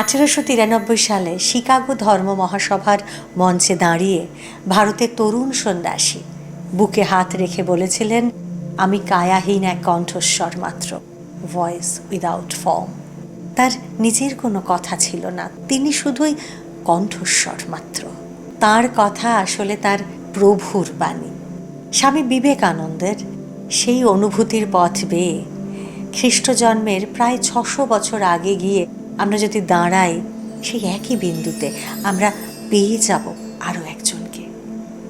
আঠেরোশো তিরানব্বই সালে শিকাগো ধর্ম মহাসভার মঞ্চে দাঁড়িয়ে ভারতের তরুণ সন্ন্যাসী বুকে হাত রেখে বলেছিলেন, আমি কায়াহীন এক কণ্ঠস্বর মাত্র ভয়েস উইদাউট ফর্ম তার নিজের কোনো কথা ছিল না, তিনি শুধুই কণ্ঠস্বর মাত্র। তার কথা আসলে তার প্রভুর বাণী। স্বামী বিবেকানন্দের সেই অনুভূতির পথ বেয়ে খ্রিস্ট জন্মের প্রায় ছশো বছর আগে গিয়ে আমরা যদি দাঁড়াই সেই একই বিন্দুতে আমরা পেয়ে যাব আরও একজনকে।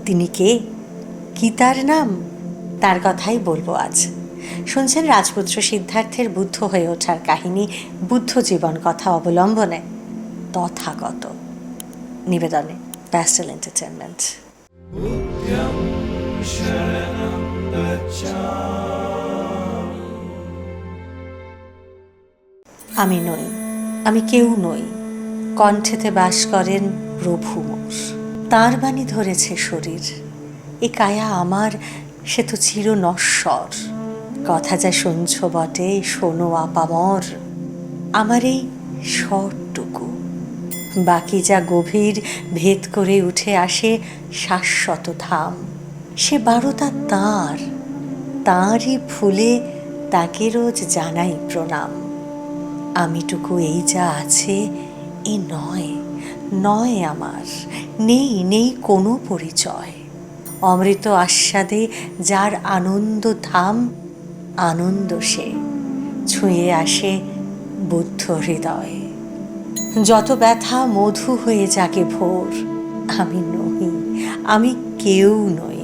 তিনি কে? কি তার নাম? তার কথাই বলব আজ। শুনছেন রাজপুত্র সিদ্ধার্থের বুদ্ধ হয়ে ওঠার কাহিনী বুদ্ধ জীবন কথা অবলম্বনে তথাগত। নিবেদনে প্যাস্টেল এন্টারটেনমেন্ট আমি নই। আমি কেউ নই। কণ্ঠেতে বাস করেন প্রভু মোর। তাঁর বাণী ধরেছে শরীর। এ কায়া আমার, সে তো চির নশ্বর। কথা যা শুনছ বটে, শোনো আপামর। আমার এই স্বরটুকু বাকি যা গভীর ভেদ করে উঠে আসে শাশ্বত ধাম। সে বারোটা তাঁর। তাঁরই ফুলে তাকে রোজ জানাই প্রণাম। আমিটুকু এই যা আছে, এ নয় নয় আমার, নেই নেই কোনো পরিচয়। অমৃত আস্বাদে যার আনন্দ ধাম, আনন্দ সে, ছুঁয়ে আসে বুদ্ধ হৃদয়। যত ব্যথা মধু হয়ে যাকে ভোর, আমি নই আমি কেউ নই,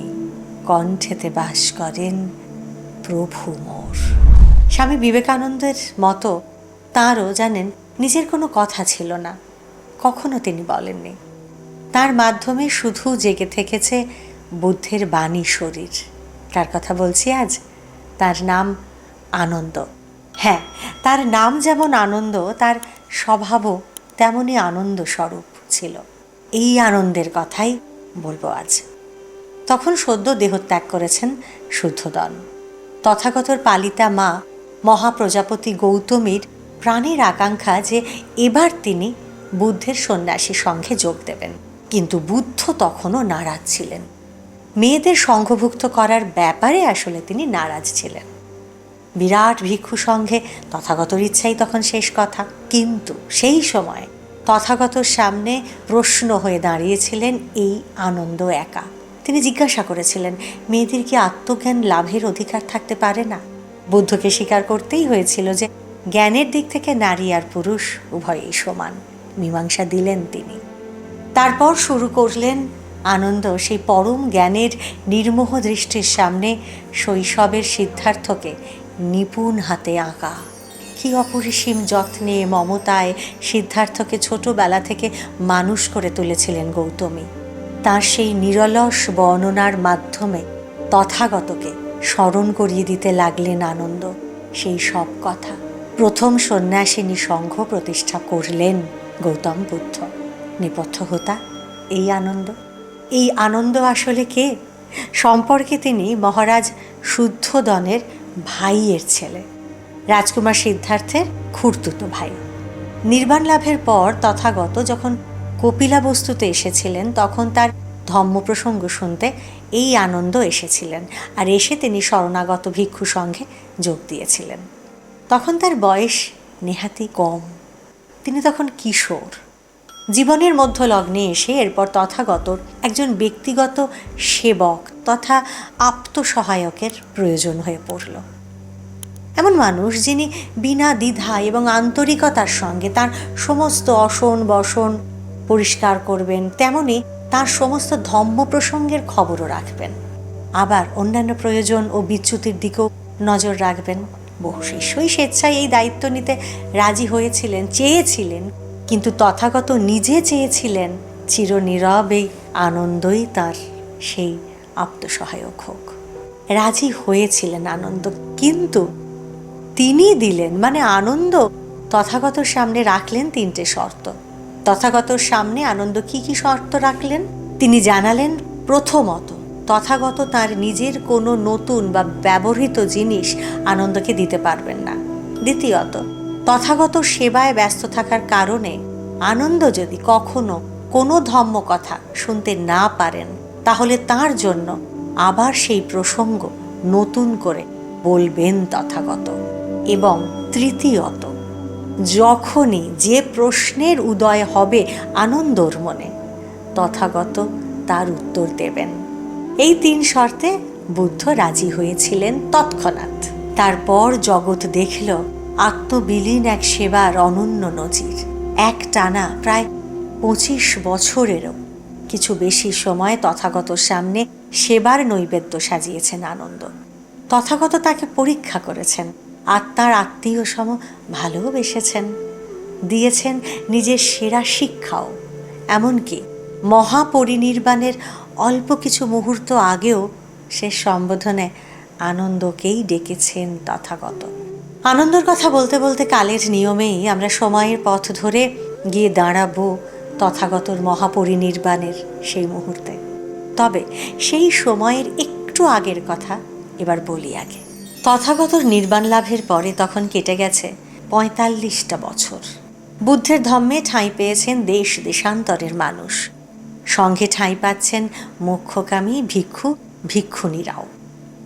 কণ্ঠেতে বাস করেন প্রভু মোর। স্বামী বিবেকানন্দের মতো তাঁরও জানেন নিজের কোনো কথা ছিল না। কখনো তিনি বলেননি। তার মাধ্যমে শুধু জেগে থেকেছে বুদ্ধের বাণী শরীর। কার কথা বলছি আজ। তার নাম আনন্দ। হ্যাঁ তার নাম যেমন আনন্দ, তার স্বভাবও তেমনই আনন্দ স্বরূপ ছিল। এই আনন্দের কথাই বলব আজ। তখন সদ্য দেহত্যাগ করেছেন শুদ্ধদন। তথাগতর পালিতা মা মহাপ্রজাপতি গৌতমীর প্রাণের আকাঙ্ক্ষা যে এবার তিনি বুদ্ধের সন্ন্যাসী সঙ্ঘে যোগ দেবেন। কিন্তু বুদ্ধ তখনও নারাজ ছিলেন। মেয়েদের সংঘভুক্ত করার ব্যাপারে আসলে তিনি নারাজ ছিলেন। বিরাট ভিক্ষু সঙ্ঘে তথাগতর ইচ্ছাই তখন শেষ কথা। কিন্তু সেই সময় তথাগতর সামনে প্রশ্ন হয়ে দাঁড়িয়েছিলেন এই আনন্দ একা। তিনি জিজ্ঞাসা করেছিলেন, মেয়েদের কি আত্মজ্ঞান লাভের অধিকার থাকতে পারে না? বুদ্ধকে স্বীকার করতেই হয়েছিল যে জ্ঞানের দিক থেকে নারী আর পুরুষ উভয়ই সমান, মীমাংসা দিলেন তিনি। তারপর শুরু করলেন আনন্দ সেই পরম জ্ঞানের নির্মোহ দৃষ্টির সামনে শৈশবের সিদ্ধার্থকে নিপুণ হাতে আঁকা। কি অপরিসীম যত্নে, মমতায় সিদ্ধার্থকে ছোটবেলা থেকে মানুষ করে তুলেছিলেন গৌতমী। তার সেই নিরলস বর্ণনার মাধ্যমে তথাগতকে স্মরণ করিয়ে দিতে লাগলেন আনন্দ, সেই সব কথা। প্রথম সন্ন্যাসিনী সংঘ প্রতিষ্ঠা করলেন গৌতম বুদ্ধ। নেপথ্য হোতা, এই আনন্দ? এই আনন্দ আসলে কে? সম্পর্কে তিনি মহারাজ শুদ্ধদনের ভাইয়ের ছেলে, রাজকুমার সিদ্ধার্থের খুঁড়তুতো ভাই। নির্বাণ লাভের পর তথাগত যখন কপিলা বস্তুতে এসেছিলেন, তখন তার ধম্ম প্রসঙ্গ শুনতে এই আনন্দ এসেছিলেন, আর এসে তিনি শরণাগত ভিক্ষু সঙ্গে যোগ দিয়েছিলেন। তখন তার বয়স নেহাতি কম। তিনি তখন কিশোর। জীবনের মধ্য লগ্নে এসে এরপর তথাগতর একজন ব্যক্তিগত সেবক তথা আপ্তসহায়কের প্রয়োজন হয়ে পড়ল। এমন মানুষ যিনি বিনা দ্বিধা এবং আন্তরিকতার সঙ্গে তার সমস্ত অসন বসন পরিষ্কার করবেন, তেমনি তার সমস্ত ধম্ম প্রসঙ্গের খবরও রাখবেন। আবার অন্যান্য প্রয়োজন ও বিচ্যুতির দিকেও নজর রাখবেন বহু শিষ্যই স্বেচ্ছায় এই দায়িত্ব নিতে রাজি হয়েছিলেন, চেয়েছিলেন, কিন্তু তথাগত নিজে চেয়েছিলেন চিরনীরব এই আনন্দই তার সেই আত্মসহায়ক হোক। রাজি হয়েছিলেন আনন্দ, কিন্তু তিনি দিলেন মানে আনন্দ তথাগতর সামনে রাখলেন তিনটে শর্ত। তথাগতর সামনে আনন্দ কি কি শর্ত রাখলেন? তিনি জানালেন, প্রথমত তথাগত তার নিজের কোনো নতুন বা ব্যবহৃত জিনিস আনন্দকে দিতে পারবেন না। দ্বিতীয়ত, তথাগত সেবায় ব্যস্ত থাকার কারণে আনন্দ যদি কখনো কোনো ধম্ম কথা শুনতে না পারেন, তাহলে তার জন্য আবার সেই প্রসঙ্গ নতুন করে বলবেন তথাগত। এবং তৃতীয়ত, যখনই যে প্রশ্নের উদয় হবে আনন্দর মনে, তথাগত তার উত্তর দেবেন। এই তিন শর্তে বুদ্ধ রাজি হয়েছিলেন তৎক্ষণাৎ। তারপর জগৎ দেখল আত্মবিলীন এক সেবার অনন্য নজির। এক টানা প্রায় পঁচিশ বছরেরও কিছু বেশি সময় তথাগত সামনে সেবার নৈবেদ্য সাজিয়েছেন আনন্দ। তথাগত তাকে পরীক্ষা করেছেন আত্মার আত্মীয় সম ভালোবেসেছেন দিয়েছেন নিজের সেরা শিক্ষাও, এমনকি মহাপরিনির্বাণের অল্প কিছু মুহূর্ত আগেও সে সম্বোধনে আনন্দকেই ডেকেছেন তথাগত। আনন্দর কথা বলতে বলতে কালের নিয়মেই আমরা সময়ের পথ ধরে গিয়ে দাঁড়াবো তথাগতর মহাপরিনির্বাণের সেই মুহূর্তে। তবে সেই সময়ের একটু আগের কথা এবার বলি আগে। তথাগতর নির্বাণ লাভের পরে তখন কেটে গেছে পঁয়তাল্লিশটা বছর। বুদ্ধের ধম্মে ঠাঁই পেয়েছেন দেশ দেশান্তরের মানুষ। সঙ্গে ঠাঁই পাচ্ছেন মুখ্যকামী ভিক্ষু, ভিক্ষুণীরাও।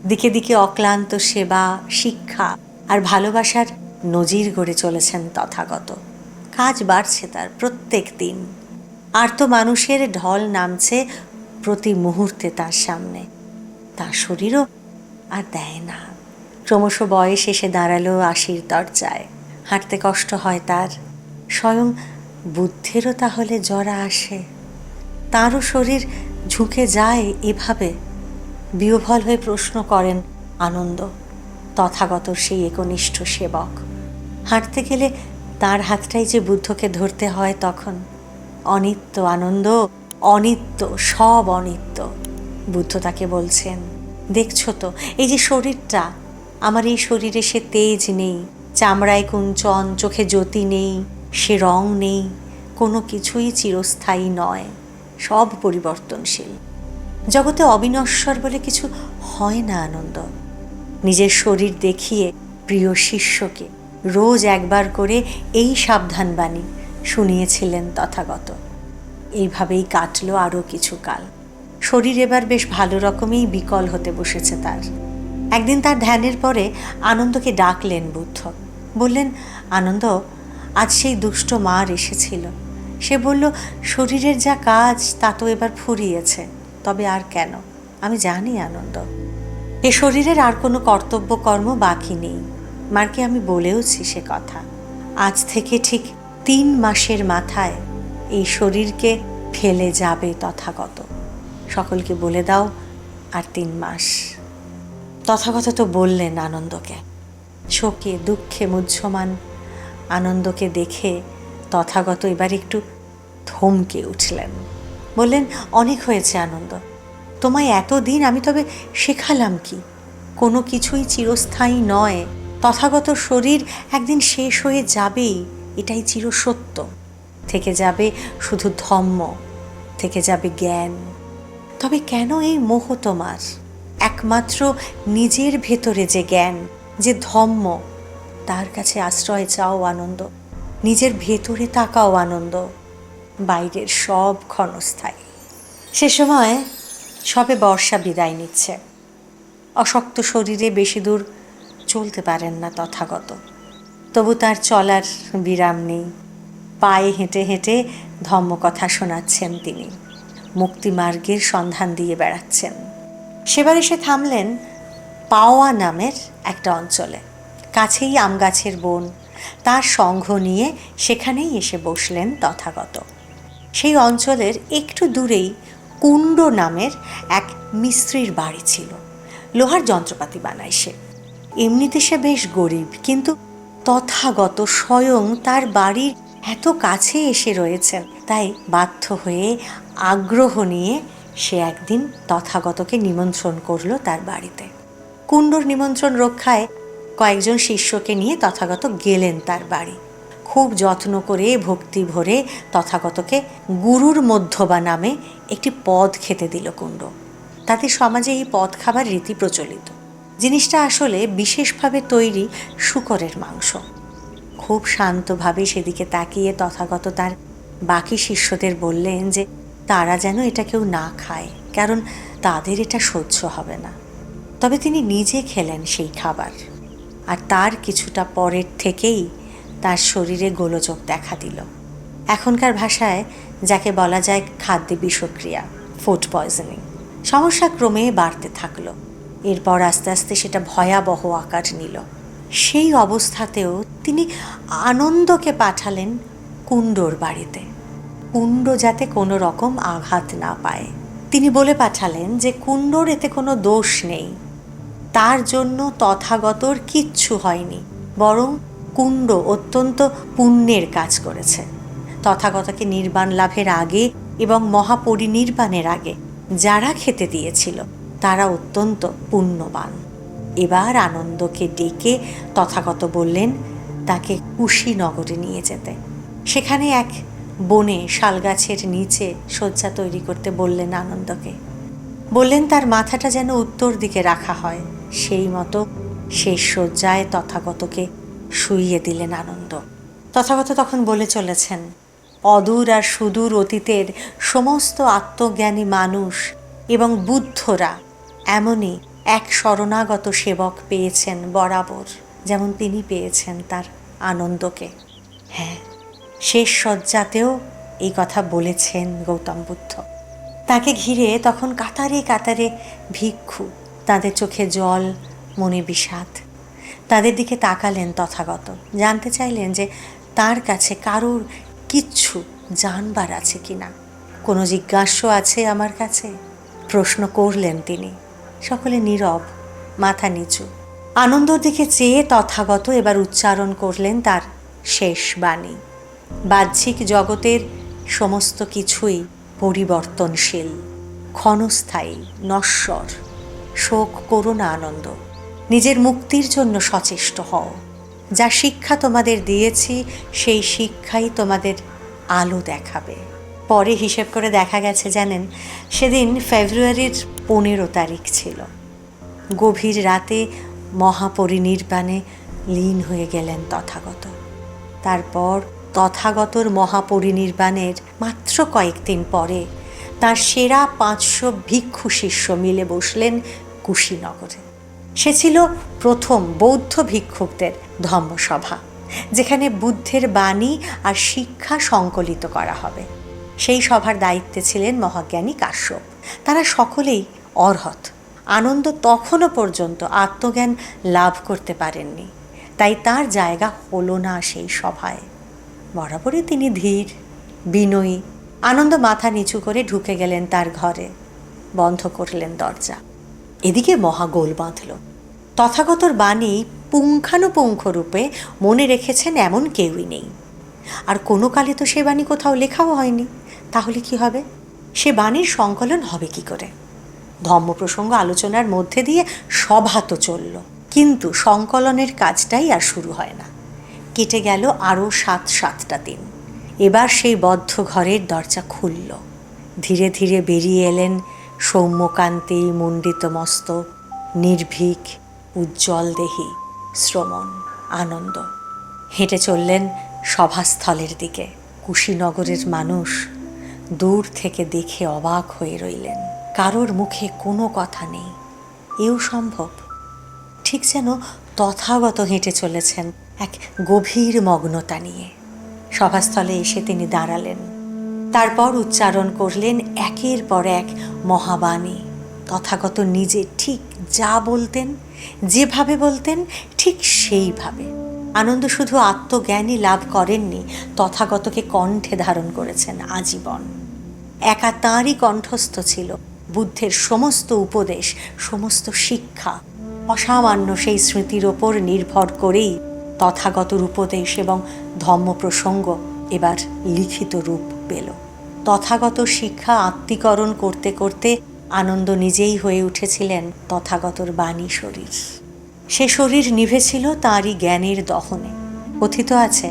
দিকে দিকে অক্লান্ত সেবা, শিক্ষা আর ভালোবাসার নজির গড়ে চলেছেন তথাগত। কাজ বাড়ছে তার প্রত্যেক দিন। আর তো মানুষের ঢল নামছে প্রতি মুহূর্তে তার সামনে। তার শরীরও আর দেয় না। ক্রমশ বয়স এসে দাঁড়াল আশির দরজায়। হাঁটতে কষ্ট হয় তার। স্বয়ং বুদ্ধেরও তাহলে জরা আসে। তারও শরীর ঝুঁকে যায় এভাবে। বিহ্বল হয়ে প্রশ্ন করেন আনন্দ, তথাগত সেই একনিষ্ঠ সেবক। হাঁটতে গেলে তার হাতটাই যে বুদ্ধকে ধরতে হয় তখন। অনিত্য আনন্দ, অনিত্য, সব অনিত্য, বুদ্ধ তাকে বলছেন, দেখছ তো, এই যে শরীরটা, আমার এই শরীরে সে তেজ নেই, চামড়ায় কুঞ্চন, চোখে জ্যোতি নেই, সে রং নেই, কোনো কিছুই চিরস্থায়ী নয়। সব পরিবর্তনশীল। জগতে অবিনশ্বর বলে কিছু হয় না আনন্দ। নিজের শরীর দেখিয়ে প্রিয় শিষ্যকে রোজ একবার করে এই সাবধান বাণী শুনিয়েছিলেন তথাগত। এইভাবেই কাটলো আরও কিছু কাল। শরীর এবার বেশ ভালো রকমেই বিকল হতে বসেছে তার। একদিন তার ধ্যানের পরে আনন্দকে ডাকলেন বুদ্ধ। বললেন, আনন্দ, আজ সেই দুষ্ট মার এসেছিল। সে বলল, শরীরের যা কাজ, তা তো এবার ফুরিয়েছে। তবে আর কেন? আমি জানি, আনন্দ। এ শরীরের আর কোনো কর্তব্য কর্ম বাকি নেই। মারকে, আমি বলেওছি সে কথা। আজ থেকে ঠিক তিন মাসের মাথায় এই শরীরকে ফেলে যাবে তথাগত। সকলকে বলে দাও, আর তিন মাস। তথাগত তো বললেন আনন্দকে। শোকে, দুঃখে মুহ্যমান আনন্দকে দেখে তথাগত এবার একটু থমকে উঠলেন। বললেন, অনেক হয়েছে আনন্দ। তোমায় এতদিন আমি তবে শেখালাম কি? কোনো কিছুই চিরস্থায়ী নয়। তথাগত শরীর একদিন শেষ হয়ে যাবেই, এটাই চিরসত্য। থেকে যাবে শুধু ধম্ম থেকে যাবে জ্ঞান। তবে কেন এই মোহ তোমার? একমাত্র নিজের ভেতরে যে জ্ঞান, যে ধম্ম তার কাছে আশ্রয় চাও আনন্দ। নিজের ভেতরে তাকাও আনন্দ, বাইরের সব ক্ষণস্থায়ী। সে সময় সবে বর্ষা বিদায় নিচ্ছে। অশক্ত শরীরে বেশি দূর চলতে পারেন না তথাগত। তবু তার চলার বিরাম নেই। পায়ে হেঁটে হেঁটে ধম্মকথা শোনাচ্ছেন তিনি। মুক্তিমার্গের সন্ধান দিয়ে বেড়াচ্ছেন। সেবার এসে থামলেন পাওয়া নামের একটা অঞ্চলে। কাছেই আম গাছের বন তার সঙ্ঘ নিয়ে সেখানেই এসে বসলেন তথাগত। সেই অঞ্চলের একটু দূরেই কুণ্ড নামের এক মিস্ত্রির বাড়ি ছিল। লোহার যন্ত্রপাতি বানায় সে। এমনিতে সে বেশ গরিব, কিন্তু তথাগত স্বয়ং তার বাড়ির এত কাছে এসে রয়েছেন তাই বাধ্য হয়ে আগ্রহ নিয়ে সে একদিন তথাগতকে নিমন্ত্রণ করল তার বাড়িতে। কুণ্ডর নিমন্ত্রণ রক্ষায় কয়েকজন শিষ্যকে নিয়ে তথাগত গেলেন তার বাড়ি। খুব যত্ন করে ভক্তি ভরে তথাগতকে গুরুর মধ্যবা নামে একটি পদ খেতে দিল কুণ্ড। তাতে সমাজে এই পদ খাবার রীতি প্রচলিত। জিনিসটা আসলে বিশেষভাবে তৈরি শুকরের মাংস। খুব শান্তভাবে সেদিকে তাকিয়ে তথাগত তার বাকি শিষ্যদের বললেন যে, তারা যেন এটা কেউ না খায়, কারণ তাদের এটা সহ্য হবে না। তবে তিনি নিজে খেলেন সেই খাবার। আর তার কিছুটা পরের থেকেই তার শরীরে গোলযোগ দেখা দিল। এখনকার ভাষায় যাকে বলা যায় খাদ্যে বিষক্রিয়া ফুড পয়জনিং সমস্যা ক্রমে বাড়তে থাকল। এরপর আস্তে আস্তে সেটা ভয়াবহ আকার নিল। সেই অবস্থাতেও তিনি আনন্দকে পাঠালেন কুণ্ডোর বাড়িতে। কুণ্ড যাতে কোনো রকম আঘাত না পায়। তিনি বলে পাঠালেন যে কুণ্ডোর এতে কোনো দোষ নেই। তার জন্য তথাগতর কিচ্ছু হয়নি, বরং কুণ্ড অত্যন্ত পুণ্যের কাজ করেছে। তথাগতকে নির্বাণ লাভের আগে এবং মহাপরিনির্বাণের আগে যারা খেতে দিয়েছিল, তারা অত্যন্ত পুণ্যবান। এবার আনন্দকে ডেকে তথাগত বললেন, তাকে কুশীনগরে নিয়ে যেতে। সেখানে এক বনে শালগাছের নিচে শয্যা তৈরি করতে বললেন আনন্দকে। বললেন, তার মাথাটা যেন উত্তর দিকে রাখা হয়। সেই মতো শেষ শয্যায় তথাগতকে শুইয়ে দিলেন আনন্দ। তথাগত তখন বলে চলেছেন, অদূর আর সুদূর অতীতের সমস্ত আত্মজ্ঞানী মানুষ এবং বুদ্ধরা এমনই এক শরণাগত সেবক পেয়েছেন বরাবর, যেমন তিনি পেয়েছেন তার আনন্দকে। হ্যাঁ শেষ শয্যাতেও এই কথা বলেছেন গৌতম বুদ্ধ। তাকে ঘিরে তখন কাতারে কাতারে ভিক্ষু তাদের চোখে জল, মনে বিষাদ। তাদের দিকে তাকালেন তথাগত। জানতে চাইলেন যে তার কাছে কারোর কিচ্ছু জানবার আছে কি না কোনো জিজ্ঞাস্য আছে আমার কাছে? প্রশ্ন করলেন তিনি। সকলে নীরব, মাথা নিচু। আনন্দর দিকে চেয়ে তথাগত এবার উচ্চারণ করলেন তার শেষ বাণী। বাহ্যিক জগতের সমস্ত কিছুই পরিবর্তনশীল, ক্ষণস্থায়ী, নশ্বর। শোক করো না আনন্দ। নিজের মুক্তির জন্য সচেষ্ট হও। যা শিক্ষা তোমাদের দিয়েছি, সেই শিক্ষাই তোমাদের আলো দেখাবে। পরে হিসেব করে দেখা গেছে, জানেন, সেদিন ফেব্রুয়ারির পনেরো তারিখ ছিল। গভীর রাতে মহাপরিনির্বাণে লীন হয়ে গেলেন তথাগত। তারপর তথাগতর মহাপরিনির্বাণের মাত্র কয়েকদিন পরে তার সেরা পাঁচশো ভিক্ষু শিষ্য মিলে বসলেন কুশীনগরে সে ছিল প্রথম বৌদ্ধ ভিক্ষুকদের ধর্মসভা, যেখানে বুদ্ধের বাণী আর শিক্ষা সংকলিত করা হবে। সেই সভার দায়িত্বে ছিলেন মহাজ্ঞানী কাশ্যপ। তারা সকলেই অর্হত। আনন্দ তখনও পর্যন্ত আত্মজ্ঞান লাভ করতে পারেননি। তাই তার জায়গা হলো না সেই সভায়। বরাবরই তিনি ধীর, বিনয়ী, আনন্দ মাথা নিচু করে ঢুকে গেলেন তার ঘরে। বন্ধ করলেন দরজা। এদিকে মহাগোল বাঁধল। তথাগতর বাণী পুঙ্খানুপুঙ্খ রূপে মনে রেখেছেন এমন কেউই নেই। আর কোনো কালে তো সে বাণী কোথাও লেখাও হয়নি। তাহলে কি হবে? সে বাণীর সংকলন হবে কি করে? ধর্মপ্রসঙ্গ আলোচনার মধ্যে দিয়ে সভা তো চলল। কিন্তু সংকলনের কাজটাই আর শুরু হয় না। কেটে গেল আরও সাত সাতটা দিন। এবার সেই বদ্ধ ঘরের দরজা খুলল। ধীরে ধীরে বেরিয়ে এলেন সৌম্যকান্তি মণ্ডিত মস্তক নির্ভীক, উজ্জ্বল দেহি, শ্রমণ, আনন্দ। হেঁটে চললেন সভাস্থলের দিকে। কুশীনগরের মানুষ দূর থেকে দেখে অবাক হয়ে রইলেন। কারোর মুখে কোনো কথা নেই। এও সম্ভব? ঠিক যেন তথাগত হেঁটে চলেছেন এক গভীর মগ্নতা নিয়ে। সভাস্থলে এসে তিনি দাঁড়ালেন। তারপর উচ্চারণ করলেন একের পর এক মহাবাণী। তথাগত নিজে ঠিক যা বলতেন, যেভাবে বলতেন, ঠিক সেইভাবে। আনন্দ শুধু আত্মজ্ঞানই লাভ করেননি, তথাগতকে কণ্ঠে ধারণ করেছেন আজীবন। একা তাঁরই কণ্ঠস্থ ছিল। বুদ্ধের সমস্ত উপদেশ, সমস্ত শিক্ষা, অসামান্য সেই স্মৃতির ওপর নির্ভর করেই তথাগতর উপদেশ এবং ধর্ম প্রসঙ্গ এবার লিখিত রূপ পেল। তথাগত শিক্ষা আত্মীকরণ করতে করতে আনন্দ নিজেই হয়ে উঠেছিলেন তথাগতর বাণী শরীর। সে শরীর নিভেছিল তাঁরই জ্ঞানের দহনে। কথিত আছে,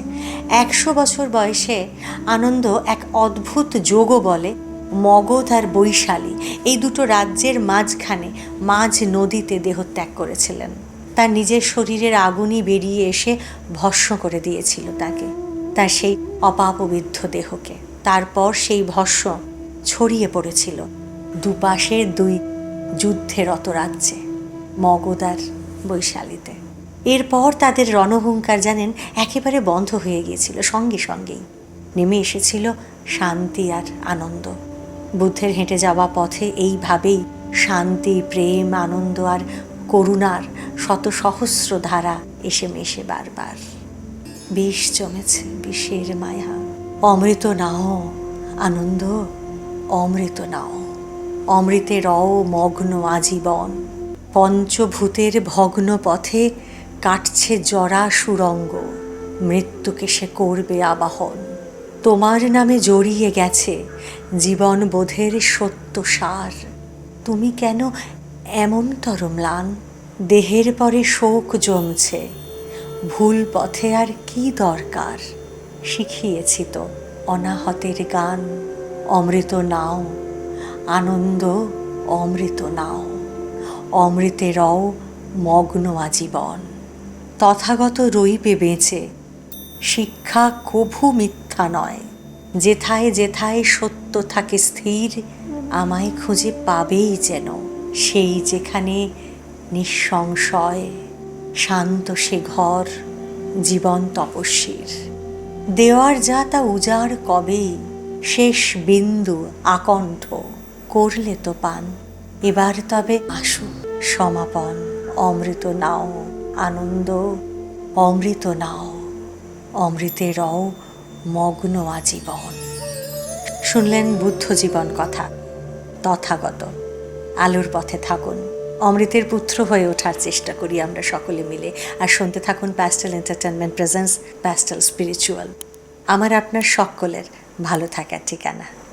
একশো বছর বয়সে আনন্দ এক অদ্ভুত যোগ বলে, মগধ আর বৈশালী এই দুটো রাজ্যের মাঝখানে মাঝ নদীতে দেহত্যাগ করেছিলেন। তার নিজের শরীরের আগুনই বেরিয়ে এসে ভস্ম করে দিয়েছিল তাকে, তার সেই অপাপবিদ্ধ দেহকে। তারপর সেই ভস্য ছড়িয়ে পড়েছিল দুপাশে দুই যুদ্ধেরত রাজ্যে মগধার বৈশালীতে। এরপর তাদের রণহুঙ্কার জানেন একেবারে বন্ধ হয়ে গিয়েছিল, সঙ্গে সঙ্গেই। নেমে এসেছিল শান্তি আর আনন্দ। বুদ্ধের হেঁটে যাওয়া পথে এইভাবেই শান্তি, প্রেম, আনন্দ আর করুণার শত সহস্র ধারা এসে মেশে বারবার। বিষ জমেছে, বিষের মায়া। অমৃত নাও, আনন্দ, অমৃত নাও। অমৃতে রও মগ্ন আজীবন, পঞ্চভূতের ভগ্ন পথে কাটছে জরা সুরঙ্গ, মৃত্যুকে সে করবে আবাহন। তোমার নামে জড়িয়ে গেছে জীবন বোধের সত্য সার। তুমি কেন এমনতর ম্লান দেহের পরে শোক জমছে, ভুল পথে আর কি দরকার? শিখিয়েছি তো। অনাহতের গান, অমৃত নাও, আনন্দ, অমৃত নাও। অমৃতেরও মগ্ন আজীবন। তথাগত রইবে বেঁচে, শিক্ষা কভু মিথ্যা নয়। যেথায় যেথায় সত্য থাকে স্থির, আমায় খুঁজে পাবেই যেন। সেই যেখানে নিঃসংশয়, শান্ত সে ঘর, জীবন তপস্বীর। দেওয়ার যা তা উজাড় কবেই শেষ বিন্দু আকণ্ঠ করলে তো পান। এবার তবে আসুক সমাপন, অমৃত নাও আনন্দ, অমৃত নাও, অমৃতে রও মগ্ন আজীবন। শুনলেন বুদ্ধ জীবন কথা, তথাগত। আলোর পথে থাকুন। অমৃতের পুত্র হয়ে ওঠার চেষ্টা করি আমরা সকলে মিলে। আর শুনতে থাকুন pastel entertainment presence pastel spiritual আমার আপনার সকলের ভালো থাকার ঠিকানা।